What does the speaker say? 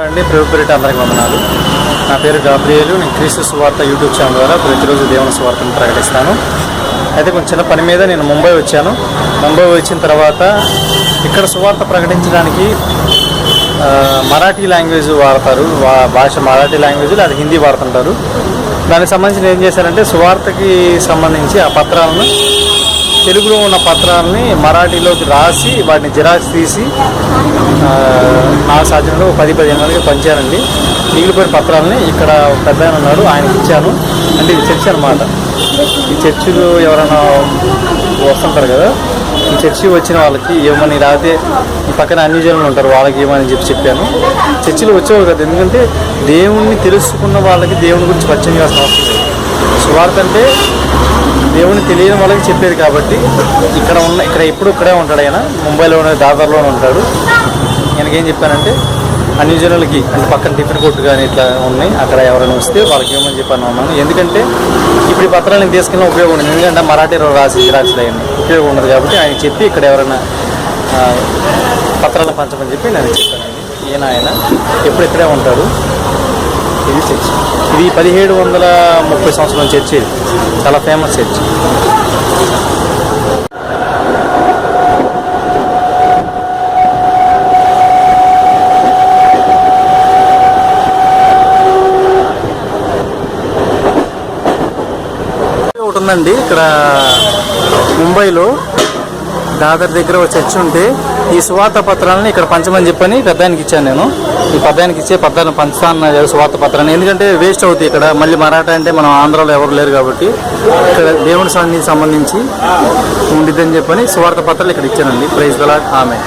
అండి. ప్రభుపేట అందరికి వందనాలు. నా పేరు గాబ్రియేలు. నేను క్రీస్తు సువార్త యూట్యూబ్ ఛానల్ ద్వారా ప్రతిరోజు దేవుని సువార్తను ప్రకటిస్తాను. అయితే కొంచెం చిన్న పని మీద నేను ముంబై వచ్చాను. ముంబై వచ్చిన తర్వాత ఇక్కడ సువార్త ప్రకటించడానికి మరాఠీ లాంగ్వేజ్ వాడతారు. భాష మరాఠీ లాంగ్వేజ్ లేదా హిందీ వాడుతుంటారు. దానికి సంబంధించి ఏం చేశారంటే సువార్తకి సంబంధించి ఆ పత్రాలను తెలుగులో ఉన్న పత్రాలని మరాఠీలోకి రాసి వాటిని జిరాక్స్ తీసి నా సాధ్యంలో పది పదిహేను మందికి పంచానండి మిగిలిపోయిన పత్రాలని ఇక్కడ పెద్ద ఆయన ఉన్నాడు ఆయనకి ఇచ్చాను. అంటే ఇది చర్చి అనమాట ఈ చర్చిలో ఎవరైనా వస్తుంటారు కదా ఈ చర్చి వచ్చిన వాళ్ళకి ఏమని రాతే ఈ పక్కన అన్ని జనులు ఉంటారు వాళ్ళకి ఏమని చెప్పి చెప్పాను. చర్చిలో వచ్చేవారు కదా ఎందుకంటే దేవుణ్ణి తెలుసుకున్న వాళ్ళకి దేవుని గురించి పరిచయం చేయాల్సిన అవసరం లేదు. సువార్త అంటే దేవుని తెలియని వాళ్ళకి చెప్పేది కాబట్టి ఇక్కడ ఉన్న ఇక్కడ ఎప్పుడు ఇక్కడే ఉంటాడు ఆయన. ముంబైలోనే దాదాపులోనే ఉంటాడు. ఏం చెప్పానంటే అన్ని జనులకి అంటే పక్కన టిఫిన్ కొట్టు కానీ ఇట్లా ఉన్నాయి. అక్కడ ఎవరైనా వస్తే వాళ్ళకి ఏమని చెప్పాను అన్నాను. ఎందుకంటే ఇప్పుడు ఈ పత్రాలను తీసుకెళ్ళిన ఉపయోగం ఉండదు. ఎందుకంటే మరాఠీలో రాసి జిరాక్స్ అయ్యింది ఉపయోగం ఉండదు కాబట్టి ఆయన చెప్పి ఇక్కడ ఎవరైనా పత్రాలను పంచమని చెప్పి నేను చెప్పానండి ఈయన ఆయన ఎప్పుడెక్కడే ఉంటాడు? ఇది చర్చ్ ఇది పదిహేడు వందల ముప్పై సంవత్సరం చర్చ్ ఇది. చాలా ఫేమస్ చర్చ్. ఒకటి ఉందండి ఇక్కడ ముంబైలో దాదర్ దగ్గర ఒక చర్చ్ ఉంటే ఈ సువార్త పత్రాలను ఇక్కడ పంచమని చెప్పని పెద్దానికి ఇచ్చాను నేను. ఈ పెద్దానికి ఇచ్చే పత్రాలను పంచుతాను సువార్త పత్రాన్ని ఎందుకంటే వేస్ట్ అవుతాయి ఇక్కడ. మళ్ళీ మరాఠా అంటే మనం ఆంధ్రాలో ఎవరు లేరు కాబట్టి ఇక్కడ దేవుని సన్నిధికి సంబంధించి ఉండిద్దని చెప్పని సువార్త పత్రాలు ఇక్కడ ఇచ్చానండి. ప్రైజ్ దలా ఆమె